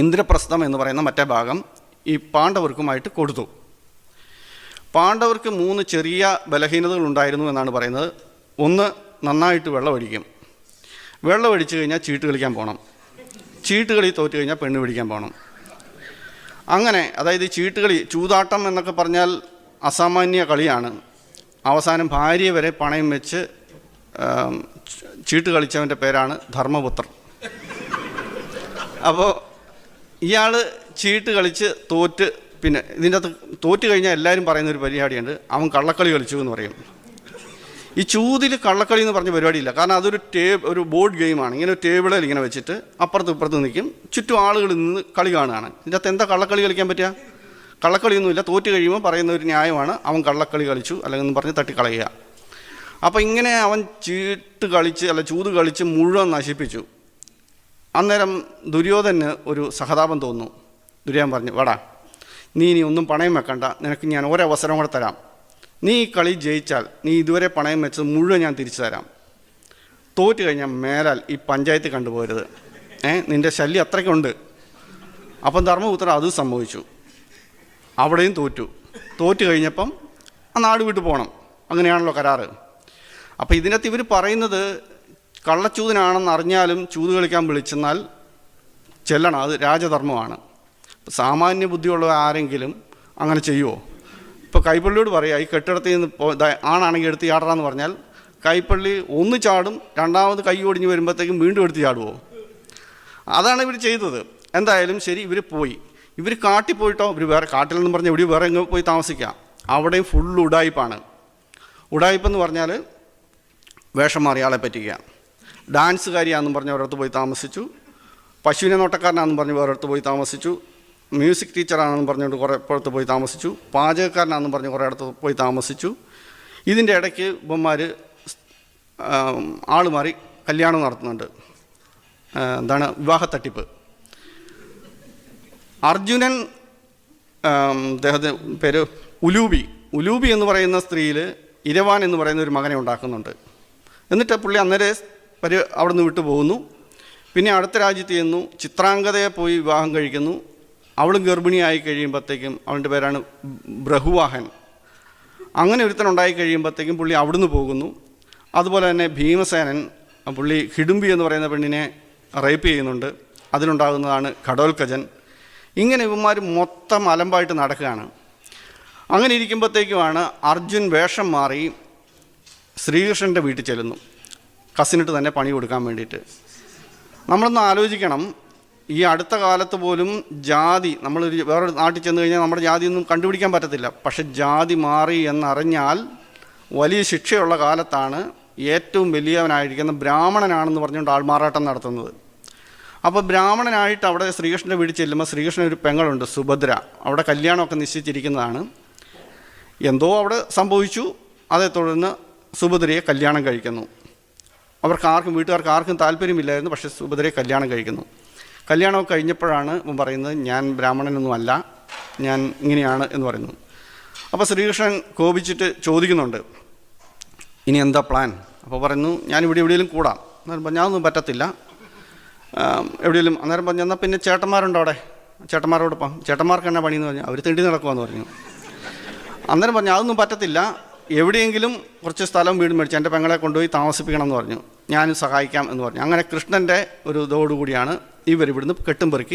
ഇന്ദ്രപ്രസ്ഥം എന്ന് പറയുന്ന മറ്റേ ഭാഗം ഈ പാണ്ഡവർക്കുമായിട്ട് കൊടുത്തു. പാണ്ഡവർക്ക് മൂന്ന് ചെറിയ ബലഹീനതകൾ ഉണ്ടായിരുന്നു എന്നാണ് പറയുന്നത്. ഒന്ന് നന്നായിട്ട് വെള്ളമൊഴിക്കും വെള്ളമൊഴിച്ച് കഴിഞ്ഞാൽ ചീട്ട് കളിക്കാൻ പോകണം ചീട്ട് കളി തോറ്റു കഴിഞ്ഞാൽ പെണ്ണ് പിടിക്കാൻ പോകണം അങ്ങനെ അതായത് ചീട്ടുകളി ചൂതാട്ടം എന്നൊക്കെ പറഞ്ഞാൽ അസാമാന്യ കളിയാണ്. അവസാനം ഭാര്യ വരെ പണയം വെച്ച് ചീട്ട് കളിച്ചവന്റെ പേരാണ് ധർമ്മപുത്രൻ. അപ്പോൾ ഇയാൾ ചീട്ട് കളിച്ച് തോറ്റ് പിന്നെ ഇതിന്റെ അകത്ത് തോറ്റ് കഴിഞ്ഞാൽ എല്ലാവരും പറയുന്ന ഒരു പരിപാടിയുണ്ട്. അവൻ കള്ളക്കളി കളിച്ചു എന്ന് പറയും. ഈ ചൂതിൽ കള്ളക്കളി എന്ന് പറഞ്ഞ പരിപാടിയില്ല. കാരണം അതൊരു ടേ ഒരു ബോർഡ് ഗെയിമാണ്. ഇങ്ങനെ ഒരു ടേബിളിൽ ഇങ്ങനെ വെച്ചിട്ട് അപ്പുറത്ത് ഇപ്പുറത്ത് നിൽക്കും. ചുറ്റും ആളുകൾ നിന്ന് കളി കാണുകയാണ്. ഇതിന്റെ അകത്ത് എന്താ കള്ളക്കളി കളിക്കാൻ പറ്റുക? കള്ളക്കളിയൊന്നുമില്ല. തോറ്റ് കഴിയുമ്പോൾ പറയുന്ന ഒരു ന്യായമാണ്. അവൻ കള്ളക്കളി കളിച്ചു അല്ലെങ്കിൽ പറഞ്ഞ് തട്ടിക്കളയുക. അപ്പോൾ ഇങ്ങനെ അവൻ ചീട്ട് കളിച്ച് അല്ല ചൂത് കളിച്ച് മുഴുവൻ നശിപ്പിച്ചു. അന്നേരം ദുര്യോധന് ഒരു സഹതാപം തോന്നുന്നു. ദുര്യോധൻ പറഞ്ഞു വടാ നീ ഇനി ഒന്നും പണയം വെക്കണ്ട. നിനക്ക് ഞാൻ ഒരവസരം കൂടെ തരാം. നീ ഈ കളി ജയിച്ചാൽ നീ ഇതുവരെ പണയം വെച്ചത് മുഴുവൻ ഞാൻ തിരിച്ചു തരാം. തോറ്റു കഴിഞ്ഞാൽ മേലാൽ ഈ പഞ്ചായത്ത് കണ്ടുപോകരുത്. ഏ നിന്റെ ശല്യം അത്രയ്ക്കുണ്ട്. അപ്പം ധർമ്മപുത്രൻ അത് സംഭവിച്ചു. അവിടെയും തോറ്റു. തോറ്റു കഴിഞ്ഞപ്പം ആ നാട് വിട്ടു പോകണം അങ്ങനെയാണല്ലോ കരാറ്. അപ്പോൾ ഇതിനകത്ത് ഇവർ പറയുന്നത് കള്ളച്ചൂതിനാണെന്ന് അറിഞ്ഞാലും ചൂത് കളിക്കാൻ വിളിച്ചെന്നാൽ ചെല്ലണം. അത് രാജധർമ്മമാണ്. സാമാന്യ ബുദ്ധിയുള്ള ആരെങ്കിലും അങ്ങനെ ചെയ്യുമോ ഇപ്പോൾ കൈപ്പള്ളിയോട് പറയുക ഈ കെട്ടിടത്തിൽ നിന്ന് ആണാണെങ്കിൽ എടുത്ത് ചാടാന്ന് പറഞ്ഞാൽ കൈപ്പള്ളി ഒന്ന് ചാടും രണ്ടാമത് കൈ ഒടിഞ്ഞ് വരുമ്പോഴത്തേക്കും വീണ്ടും എടുത്ത് ചാടുമോ അതാണ് ഇവർ ചെയ്തത്. എന്തായാലും ശരി ഇവർ പോയി. ഇവർ കാട്ടിൽ പോയിട്ടോ? ഇവർ വേറെ കാട്ടിൽ നിന്ന് പറഞ്ഞാൽ ഇവിടെ വേറെ എങ്ങോ പോയി താമസിക്കാം. അവിടെയും ഫുൾ ഉടായ്പാണ് ഉടായ്പെന്ന് പറഞ്ഞാൽ വേഷം മാറിയാളെ ആളെ പറ്റിക്കുക ഡാൻസുകാരിയാണെന്നും പറഞ്ഞ് ഒരിടത്ത് പോയി താമസിച്ചു. പശുവിനെ നോട്ടക്കാരനാണെന്നും പറഞ്ഞ് ഒരിടത്ത് പോയി താമസിച്ചു. മ്യൂസിക് ടീച്ചറാണെന്ന് പറഞ്ഞുകൊണ്ട് കുറേ ഇപ്പുറത്ത് പോയി താമസിച്ചു. പാചകക്കാരനാണെന്ന് പറഞ്ഞ് കുറേ ഇടത്ത് പോയി താമസിച്ചു. ഇതിന്റെ ഇടയ്ക്ക് ഇവന്മാർ ആൾ മാറി കല്യാണം നടത്തുന്നുണ്ട്. എന്താണ് വിവാഹ തട്ടിപ്പ് അർജുനൻ അദ്ദേഹത്തിന്റെ അദ്ദേഹത്തെ പേര് ഉലൂബി. ഉലൂബി എന്ന് പറയുന്ന സ്ത്രീയിൽ ഇരവാൻ എന്ന് പറയുന്ന ഒരു മകനെ ഉണ്ടാക്കുന്നുണ്ട്. എന്നിട്ട് പുള്ളി അന്നേരം പരി അവിടെ നിന്ന് വിട്ടു പോകുന്നു. പിന്നെ അടുത്ത രാജ്യത്ത് ചെന്നു. ചിത്രാംഗതയെ പോയി വിവാഹം കഴിക്കുന്നു. അവളും ഗർഭിണിയായി കഴിയുമ്പോഴത്തേക്കും അവളുടെ പേരാണ് ബ്രഹുവാഹൻ. അങ്ങനെ ഒരുത്തനുണ്ടായി കഴിയുമ്പോഴത്തേക്കും പുള്ളി അവിടുന്ന് പോകുന്നു. അതുപോലെ തന്നെ ഭീമസേനൻ പുള്ളി ഹിഡുംബി എന്ന് പറയുന്ന പെണ്ണിനെ റേപ്പ് ചെയ്യുന്നുണ്ട്. അതിലുണ്ടാകുന്നതാണ് ഘടോൽക്കജൻ ഇങ്ങനെ ഇവന്മാർ മൊത്തം അലമ്പായിട്ട് നടക്കുകയാണ്. അങ്ങനെ ഇരിക്കുമ്പോഴത്തേക്കുമാണ് അർജുൻ വേഷം മാറി ശ്രീകൃഷ്ണന്റെ വീട്ടിൽ ചെല്ലുന്നു. കസിനിട്ട് തന്നെ പണി കൊടുക്കാൻ വേണ്ടിയിട്ട്. നമ്മളൊന്ന് ആലോചിക്കണം ഈ അടുത്ത കാലത്ത് പോലും ജാതി നമ്മളൊരു വേറൊരു നാട്ടിൽ ചെന്ന് കഴിഞ്ഞാൽ നമ്മുടെ ജാതിയൊന്നും കണ്ടുപിടിക്കാൻ പറ്റത്തില്ല. പക്ഷെ ജാതി മാറി എന്നറിഞ്ഞാൽ വലിയ ശിക്ഷയുള്ള കാലത്താണ് ഏറ്റവും വലിയവനായിരിക്കുന്ന ബ്രാഹ്മണനാണെന്ന് പറഞ്ഞുകൊണ്ട് ആൾമാറാട്ടം നടത്തുന്നത്. അപ്പോൾ ബ്രാഹ്മണനായിട്ട് അവിടെ ശ്രീകൃഷ്ണന്റെ വീട് ചെല്ലുമ്പോൾ ശ്രീകൃഷ്ണൻ ഒരു പെങ്ങളുണ്ട് സുഭദ്ര. അവിടെ കല്യാണമൊക്കെ നിശ്ചയിച്ചിരിക്കുന്നതാണ്. എന്തോ അവിടെ സംഭവിച്ചു. അതേ തുടർന്ന് സുഭദ്രയെ കല്യാണം കഴിക്കുന്നു. അവർക്ക് ആർക്കും വീട്ടുകാർക്ക് ആർക്കും താല്പര്യമില്ലായിരുന്നു പക്ഷേ സുഭദ്രയെ കല്യാണം കഴിക്കുന്നു. കല്യാണം കഴിഞ്ഞപ്പോഴാണ് പറയുന്നത് ഞാൻ ബ്രാഹ്മണനൊന്നുമല്ല ഞാൻ ഇങ്ങനെയാണ് എന്ന് പറയുന്നു. അപ്പോൾ ശ്രീകൃഷ്ണൻ കോപിച്ചിട്ട് ചോദിക്കുന്നുണ്ട് ഇനി എന്താ പ്ലാൻ? അപ്പോൾ പറയുന്നു ഞാൻ ഇവിടെ എവിടെയെങ്കിലും കൂടാം. അന്നേരം പറയുമ്പോൾ ഞാനൊന്നും പറ്റത്തില്ല. എവിടെയെങ്കിലും അന്നേരം പറഞ്ഞു എന്നാൽ പിന്നെ ചേട്ടന്മാരുണ്ടോ അവിടെ? ചേട്ടന്മാരോടൊപ്പം. ചേട്ടന്മാർക്ക് എന്നാ പണിയെന്ന് പറഞ്ഞു? അവർ തെണ്ടി നടക്കുമെന്ന് പറഞ്ഞു. അന്നേരം പറഞ്ഞു അതൊന്നും പറ്റത്തില്ല. എവിടെയെങ്കിലും കുറച്ച് സ്ഥലം വീട് മേടിച്ച് എന്റെ പെങ്ങളെ കൊണ്ടുപോയി താമസിപ്പിക്കണം എന്ന് പറഞ്ഞു. ഞാനും സഹായിക്കാം എന്ന് പറഞ്ഞു. അങ്ങനെ കൃഷ്ണന്റെ ഒരു ഇതോടുകൂടിയാണ് ഇവർ ഇവിടുന്ന് കെട്ടും പെറുക്കി